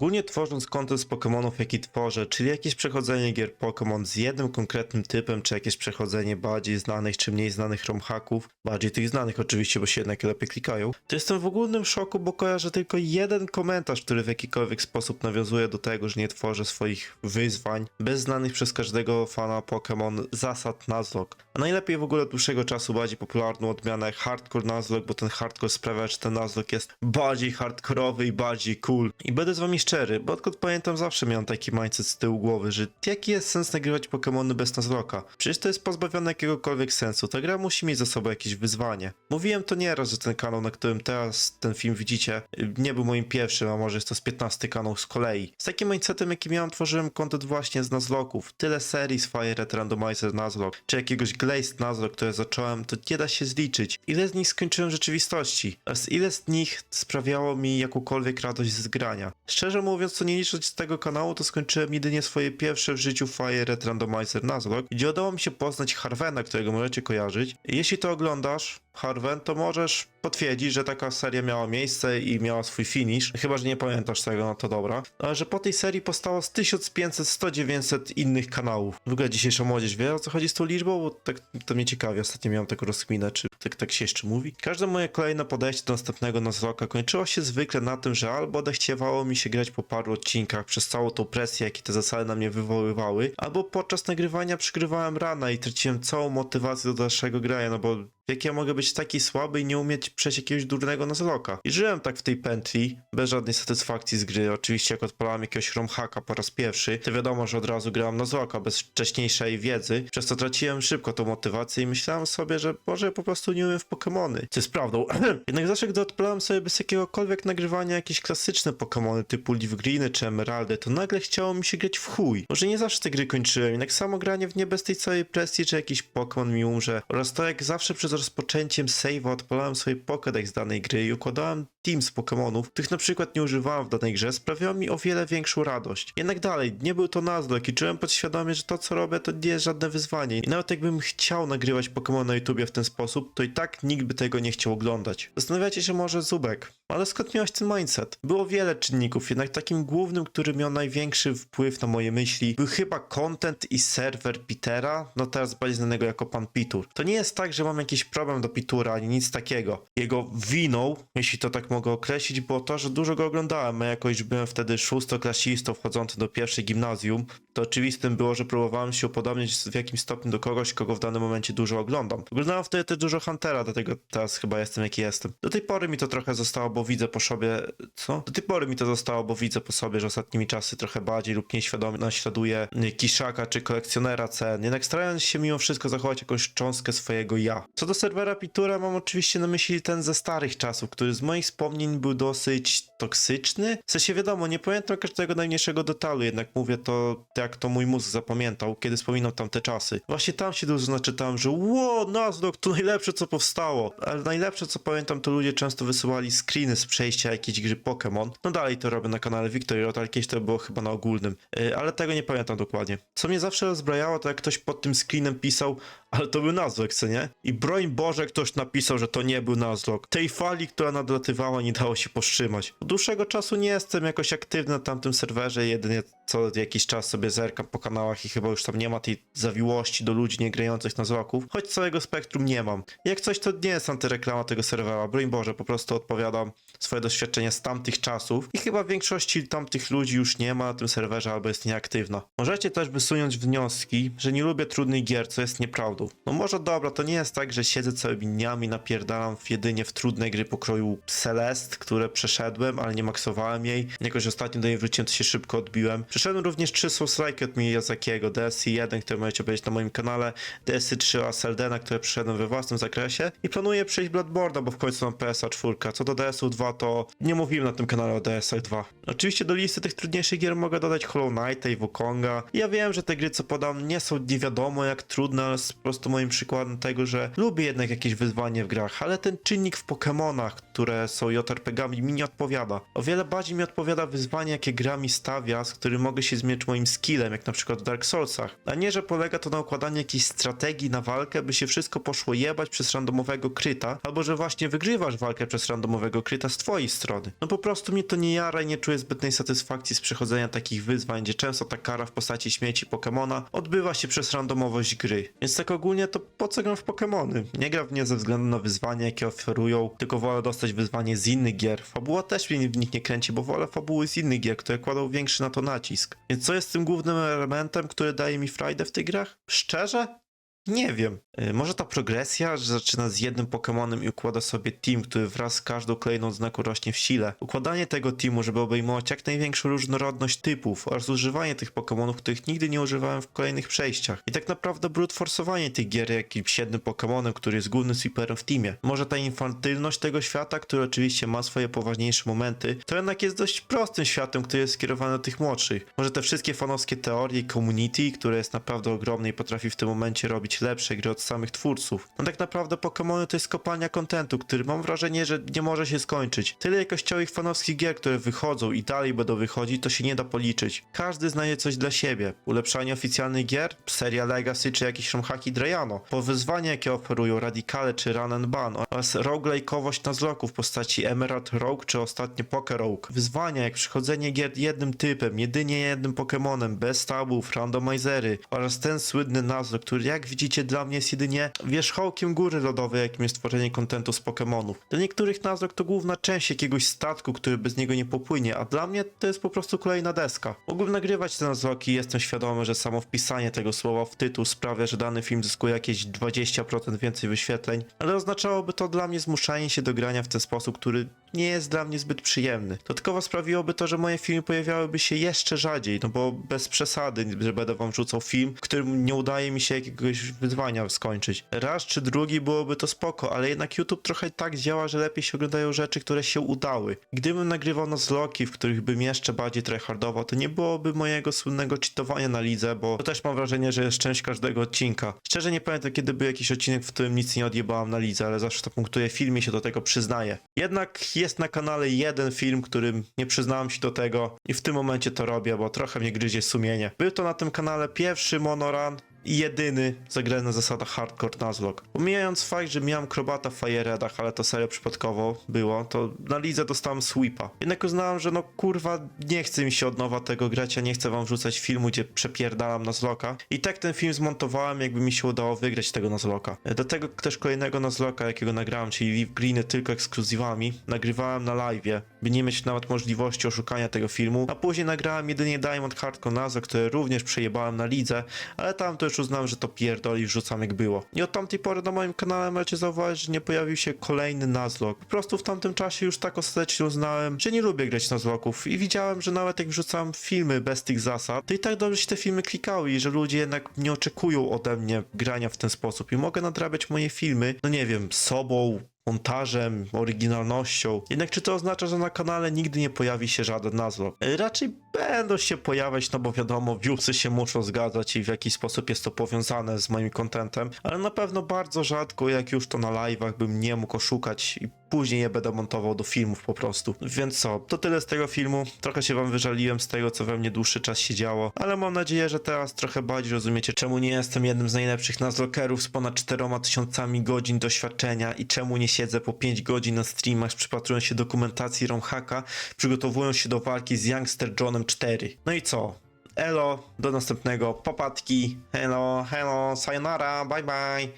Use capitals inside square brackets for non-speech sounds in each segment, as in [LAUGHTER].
Ogólnie tworząc content z Pokémonów, jaki tworzę, czyli jakieś przechodzenie gier Pokémon z jednym konkretnym typem, czy jakieś przechodzenie bardziej znanych czy mniej znanych romhaków, bardziej tych znanych oczywiście, bo się jednak lepiej klikają, to jestem w ogólnym szoku, bo kojarzę tylko jeden komentarz, który w jakikolwiek sposób nawiązuje do tego, że nie tworzę swoich wyzwań bez znanych przez każdego fana Pokémon zasad Nuzlocke. A najlepiej w ogóle od dłuższego czasu bardziej popularną odmianę Hardcore Nuzlocke, bo ten hardcore sprawia, że ten Nuzlocke jest bardziej hardkorowy i bardziej cool. I będę z wami szczery, bo odkąd pamiętam zawsze miałem taki mindset z tyłu głowy, że jaki jest sens nagrywać Pokémony bez Nuzlocke'a? Przecież to jest pozbawione jakiegokolwiek sensu, ta gra musi mieć za sobą jakieś wyzwanie. Mówiłem to nieraz, że ten kanał, na którym teraz ten film widzicie, nie był moim pierwszym, a może jest to z 15 kanał z kolei. Z takim mindsetem, jaki miałem, tworzyłem content właśnie z Nuzlocków. Tyle serii z Fire Red Randomizer Nuzlocke, czy jakiegoś Glazed Nuzlocke, które zacząłem, to nie da się zliczyć. Ile z nich skończyłem w rzeczywistości? Oraz ile z nich sprawiało mi jakąkolwiek radość z grania? Szczerze mówiąc, to nie licząc z tego kanału, to skończyłem jedynie swoje pierwsze w życiu Fire Red Randomizer Nuzlocke, gdzie udało mi się poznać Harvena, którego możecie kojarzyć. Jeśli to oglądasz, Harven, to możesz potwierdzić, że taka seria miała miejsce i miała swój finish. Chyba, że nie pamiętasz tego, no to dobra. Ale że po tej serii powstało z 1500, 100, 900 innych kanałów. W ogóle dzisiejsza młodzież wie o co chodzi z tą liczbą, bo tak to mnie ciekawi. Ostatnio miałem taką rozkminę, czy tak, tak się jeszcze mówi. Każde moje kolejne podejście do następnego Nuzlocke'a kończyło się zwykle na tym, że albo odechciewało mi się grać po paru odcinkach przez całą tą presję, jakie te zasady na mnie wywoływały, albo podczas nagrywania przygrywałem rana i traciłem całą motywację do dalszego grania, no bo jak ja mogę być taki słaby i nie umieć przejść jakiegoś durnego Nuzlocke'a? I żyłem tak w tej pętli, bez żadnej satysfakcji z gry. Oczywiście jak odpalałem jakiegoś romhacka po raz pierwszy, to wiadomo, że od razu grałem Nuzlocke'a bez wcześniejszej wiedzy, przez to traciłem szybko tą motywację i myślałem sobie, że może po prostu nie umiem w Pokémony. Co jest prawdą. [CLEARS THROAT] Jednak zawsze, gdy odpalałem sobie bez jakiegokolwiek nagrywania jakieś klasyczne Pokémony typu Leaf Greeny czy Emeraldy, to nagle chciało mi się grać w chuj. Może nie zawsze te gry kończyłem, jednak samo granie w nie bez tej całej presji, że jakiś Pokémon mi umrze oraz to jak zawsze przez rozpoczęciem save'a odpalałem sobie Pokédex danej gry i układałem team z Pokémonów, których na przykład nie używałem w danej grze, sprawiało mi o wiele większą radość. Jednak dalej, nie był to Nuzlocke i czułem podświadomie, że to co robię to nie jest żadne wyzwanie. I nawet jakbym chciał nagrywać Pokémon na YouTubie w ten sposób, to i tak nikt by tego nie chciał oglądać. Zastanawiacie się może Zubek, ale skąd miałeś ten mindset? Było wiele czynników, jednak takim głównym, który miał największy wpływ na moje myśli, był chyba content i serwer Petera, no teraz bardziej znanego jako Pan Pitur. To nie jest tak, że mam jakiś problem do Pitura, ani nic takiego. Jego winą, jeśli to tak mogę określić, było to, że dużo go oglądałem, a jako iż byłem wtedy szóstoklasistą wchodzący do pierwszej gimnazjum, to oczywistym było, że próbowałem się upodobnić w jakimś stopniu do kogoś, kogo w danym momencie dużo oglądam. Oglądałem wtedy też dużo Huntera, dlatego teraz chyba jestem jaki jestem. Do tej pory mi to trochę zostało, bo widzę po sobie... Co? Do tej pory mi to zostało, bo widzę po sobie, że ostatnimi czasy trochę bardziej lub nieświadomie naśladuję kiszaka czy kolekcjonera cen, jednak starając się mimo wszystko zachować jakąś cząstkę swojego ja. Co do serwera Pitura, mam oczywiście na myśli ten ze starych czasów, który z moich wspomnień był dosyć toksyczny. W sensie wiadomo, nie pamiętam każdego najmniejszego detalu, jednak mówię to jak to mój mózg zapamiętał, kiedy wspominam tamte czasy. Właśnie tam się dużo naczytałem, że ło, Nuzlocke to najlepsze co powstało. Ale najlepsze co pamiętam, to ludzie często wysyłali screeny z przejścia jakiejś gry Pokémon. No dalej to robię na kanale Victory Road, ale kiedyś to było chyba na ogólnym. Yy, ale tego nie pamiętam dokładnie. Co mnie zawsze rozbrajało, to jak ktoś pod tym screenem pisał, ale to był Nuzlocke, co nie? I broń Boże ktoś napisał, że to nie był Nuzlocke. Tej fali, która nadlatywała, nie dało się powstrzymać. Dłuższego czasu nie jestem jakoś aktywny na tamtym serwerze, jedynie co jakiś czas sobie zerkam po kanałach i chyba już tam nie ma tej zawiłości do ludzi nie grających Nuzlocków, choć całego spektrum nie mam. Jak coś, to nie jest antyreklama tego serwera, broń Boże, po prostu odpowiadam swoje doświadczenia z tamtych czasów i chyba większości tamtych ludzi już nie ma na tym serwerze albo jest nieaktywna. Możecie też wysunąć wnioski, że nie lubię trudnych gier, co jest nieprawdą. No może dobra, to nie jest tak, że siedzę całymi dniami, napierdalam jedynie w trudne gry pokroju Celest, które przeszedłem, ale nie maksowałem jej. Jakoś ostatnio do niej wróciłem, to się szybko odbiłem. Przeszedłem również 3 Souls-like od Miyazakiego, DSI 1, które możecie obejrzeć na moim kanale, DSI 3 Aseldena, które przeszedłem we własnym zakresie i planuję przejść Bloodborne'a, bo w końcu mam PSA 4. Co do DSU 2, to nie mówiłem na tym kanale o DSA 2. Oczywiście do listy tych trudniejszych gier mogę dodać Hollow Knighta i Wukonga. Ja wiem, że te gry, co podam, nie są nie wiadomo jak trudne, ale po prostu moim przykładem tego, że lubię jednak jakieś wyzwanie w grach, ale ten czynnik w Pokémonach, które są JRPG-ami, mi nie odpowiada. O wiele bardziej mi odpowiada wyzwanie, jakie gra mi stawia, z którym mogę się zmierzyć moim skillem, jak na przykład w Dark Soulsach. A nie, że polega to na układaniu jakiejś strategii na walkę, by się wszystko poszło jebać przez randomowego kryta, albo że właśnie wygrywasz walkę przez randomowego kryta z twojej strony. No po prostu mnie to nie jara i nie czuję zbytnej satysfakcji z przechodzenia takich wyzwań, gdzie często ta kara w postaci śmieci Pokemona odbywa się przez randomowość gry. Więc tak ogólnie to po co gram w Pokemony? Nie gram w nie ze względu na wyzwania, jakie oferują, tylko wolę dostać wyzwanie z innych gier. Fabuła też mnie w nich nie kręci, bo wolę fabuły z innych gier, które kładą większy na to nacisk. Więc co jest tym głównym elementem, który daje mi frajdę w tych grach? Szczerze? Nie wiem. Y, Może ta progresja, że zaczyna z jednym Pokemonem i układa sobie team, który wraz z każdą kolejną znaku rośnie w sile. Układanie tego teamu, żeby obejmować jak największą różnorodność typów oraz używanie tych Pokemonów, których nigdy nie używałem w kolejnych przejściach. I tak naprawdę brute forsowanie tych gier jakimś jednym Pokemonem, który jest głównym sweeperem w teamie. Może ta infantylność tego świata, który oczywiście ma swoje poważniejsze momenty, to jednak jest dość prostym światem, który jest skierowany do tych młodszych. Może te wszystkie fanowskie teorie community, które jest naprawdę ogromne i potrafi w tym momencie robić lepsze gry od samych twórców. No tak naprawdę Pokémony to jest kopalnia kontentu, który mam wrażenie, że nie może się skończyć. Tyle jakościowych fanowskich gier, które wychodzą i dalej będą wychodzić, to się nie da policzyć. Każdy znajdzie coś dla siebie. Ulepszanie oficjalnych gier, seria Legacy czy jakieś romhaki Drayano, po wyzwania jakie oferują Radicale czy Run and Ban oraz roguelike'owość na zloku w postaci Emerald Rogue czy ostatnio Poker Rogue. Wyzwania jak przychodzenie gier jednym typem, jedynie jednym Pokémonem, bez tabów, randomizery oraz ten słynny nazw, który jak widzicie dla mnie jest jedynie wierzchołkiem góry lodowej, jakim jest tworzenie kontentu z Pokémonów. Dla niektórych nazwek to główna część jakiegoś statku, który bez niego nie popłynie, a dla mnie to jest po prostu kolejna deska. Mógłbym nagrywać te nazwaki i jestem świadomy, że samo wpisanie tego słowa w tytuł sprawia, że dany film zyskuje jakieś 20% więcej wyświetleń, ale oznaczałoby to dla mnie zmuszanie się do grania w ten sposób, który nie jest dla mnie zbyt przyjemny. Dodatkowo sprawiłoby to, że moje filmy pojawiałyby się jeszcze rzadziej, no bo bez przesady, że będę wam wrzucał film, którym nie udaje mi się jakiegoś wyzwania skończyć. Raz czy drugi byłoby to spoko, ale jednak YouTube trochę tak działa, że lepiej się oglądają rzeczy, które się udały. Gdybym nagrywał nozloki, w których bym jeszcze bardziej tryhardował, to nie byłoby mojego słynnego cheatowania na lidze, bo to też mam wrażenie, że jest część każdego odcinka. Szczerze nie pamiętam, kiedy był jakiś odcinek, w którym nic nie odjebałem na lidze, ale zawsze to punktuję w filmie się do tego przyznaję. Jednak jest na kanale jeden film, którym nie przyznałem się do tego i w tym momencie to robię, bo trochę mnie gryzie sumienie. Był to na tym kanale pierwszy monoran jedyny zagrany na zasadach hardcore Nuzlocke. Pomijając fakt, że miałem krobata w Fireredach, ale to serio przypadkowo było, to na lidze dostałem sweepa. Jednak uznałem, że no kurwa, nie chce mi się od nowa tego grać, ja nie chcę wam wrzucać filmu, gdzie przepierdalam Nuzlocka. I tak ten film zmontowałem, jakby mi się udało wygrać tego Nuzlocka. Do tego też kolejnego Nuzlocka, jakiego nagrałem, czyli Leaf Greeny tylko ekskluzywami, nagrywałem na live'ie, by nie mieć nawet możliwości oszukania tego filmu, a później nagrałem jedynie Diamond Hardcore Nuzlocke, które również przejebałem na lidze, ale tam to już uznałem, że to pierdoli wrzucam jak było. I od tamtej pory na moim kanale możecie zauważyć, że nie pojawił się kolejny Nuzlocke. Po prostu w tamtym czasie już tak ostatecznie uznałem, że nie lubię grać Nuzlocków i widziałem, że nawet jak wrzucam filmy bez tych zasad, to i tak dobrze się te filmy klikały i że ludzie jednak nie oczekują ode mnie grania w ten sposób i mogę nadrabiać moje filmy, no nie wiem, sobą, montażem, oryginalnością. Jednak czy to oznacza, że na kanale nigdy nie pojawi się żaden nazwa? Raczej będą się pojawiać, no bo wiadomo, viewsy się muszą zgadzać i w jakiś sposób jest to powiązane z moim contentem, ale na pewno bardzo rzadko, jak już to na live'ach bym nie mógł oszukać i później je będę montował do filmów po prostu. Więc co, to tyle z tego filmu. Trochę się wam wyżaliłem z tego, co we mnie dłuższy czas się działo, ale mam nadzieję, że teraz trochę bardziej rozumiecie, czemu nie jestem jednym z najlepszych nazlokerów z ponad 4000 godzin doświadczenia i czemu nie siedzę po 5 godzin na streamach, przypatrując się dokumentacji Romhaka, przygotowując się do walki z Youngster Johnem 4. No i co? Elo, do następnego, popatki, hello, hello, sayonara, bye bye,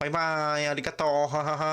bye bye, arigato, ha ha ha.